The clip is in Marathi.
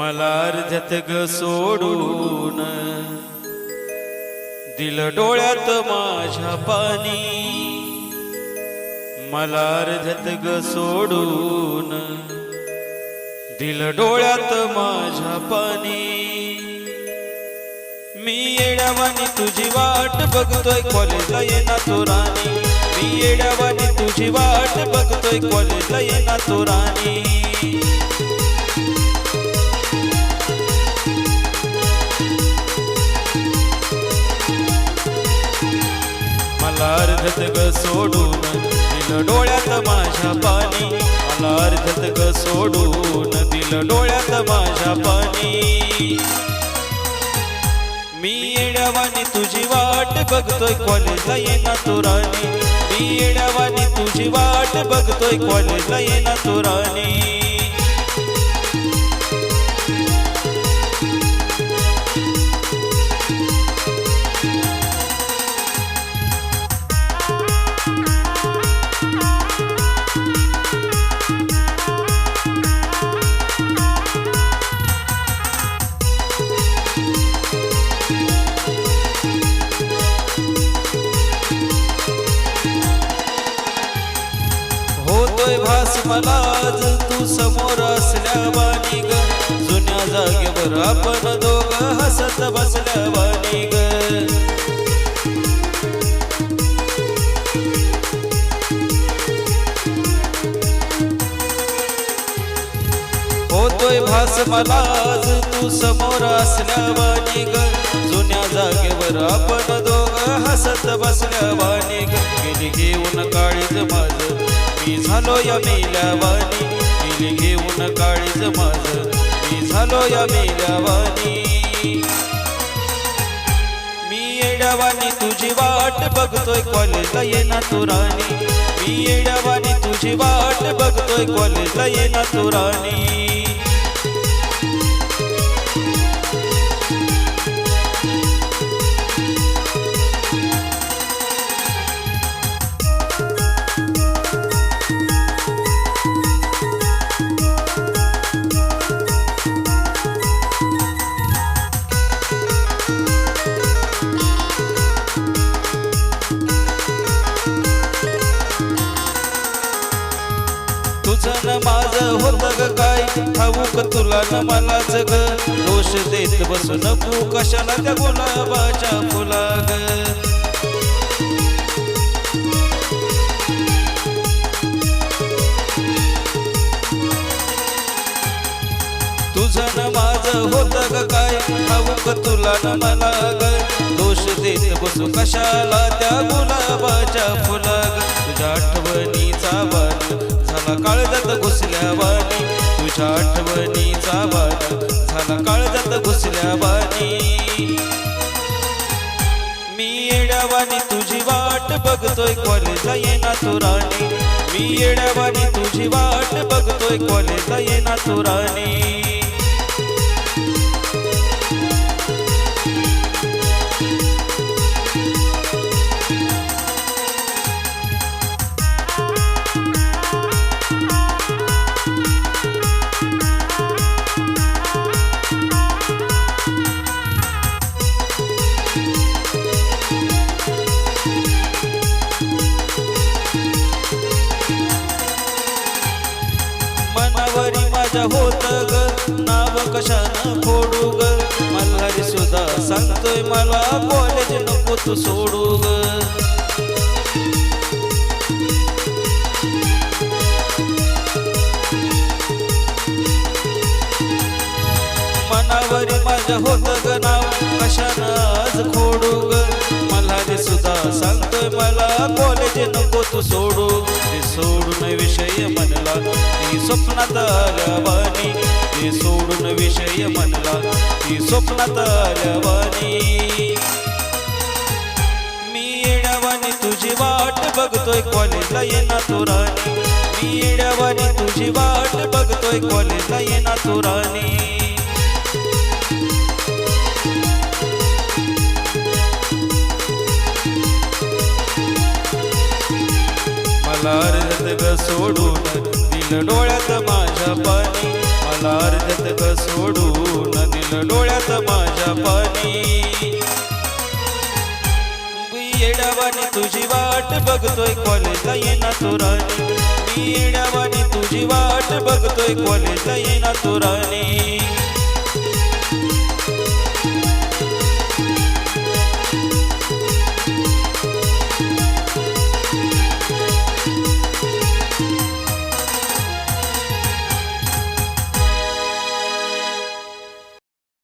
मला अर्ध्यात ग सोडून. दिल डोळ्यात माझ्या पाणी. मला अर्ध्यात ग सोडून. दिल डोळ्यात माझ्या पाणी. मी येड्यावानी तुझी वाट बघतोय कॉलेजला येणार तो राणी. मी येड्यावानी तुझी वाट बघतोय कॉलेजला येणार तो राणी. मला ग सोडून. दिल डोळ्यात माझ्या पाणी. मला अर्धत ग सोडून. दिल डोळ्यात माझ्या पाणी. मी येड्यावानी तुझी वाट बघतोय कॉलेजला येणार तुराणी मी येड्यावानी तुझी वाट बघतोय कॉलेजला येणार तो राणी. मला आज तू समोर असल्यावानी ग. जुन्या जागेवर आपण दोघ हसत बसल्यावानी ग. होतोय भास मला आज तू समोर असल्यावानी ग. जुन्या जागेवर आपण दोघ हसत बसल्यावानी मी झालो या मेल्यावानी. गेली घेऊन काळीज माझ. मी झालो या मेल्यावानी. मी येड्यावानी तुझी वाट बघतोय कॉलेजला येणार तू राणी. मी येड्यावानी तुझी वाट बघतोय कॉलेजला येणार तू राणी. तुला न मला ग दोष देत बसू नको कशाला त्या गुलाबाच्या फुला ग तुझं माझं होत ग काय? ठाऊक तुला न मला ग. दोष देत बसू कशाला त्या गुलाबाच्या फुला ग तुझ्या आठवणीचा वन झाला काळजात घुसल्यावानी तुझ्या आठवणीचा वन झाला काळजात घुसल्यावानी मी येड्यावानी तुझी वाट बघतोय कॉलेजला येणार तू राणी. मी येड्यावानी तुझी वाट बघतोय कॉलेजला येणार तू राणी. माझ्या होत ग नाव कशानं फोडू ग? मल्हारी सुद्धा सांगतोय मला कॉलेज नको तू सोडू ग. मनावरी माझ्या होत कॉलेज नको तू सोडू. ते सोडून विषय म्हणला ती स्वप्नात आल्यावानी ते सोडून विषय म्हणला ती स्वप्नात आल्यावानी मी येण्यावानी तुझी वाट बघतोय कॉलेजला येणार तो राणी. मी येण्यावानी तुझी वाट बघतोय कॉलेजला येणार तो राणी. मला अर्धत ग सोडून दिल डोळ्यात माझ्या पाणी. मला अर्ध्यात ग सोडून दिल डोळ्यात माझ्या पाणी. येडावानी तुझी वाट बघतोय कॉलेजला येणार तो राणी. मी येड्यावानी तुझी वाट बघतोय कॉलेजला येणार तो राणी.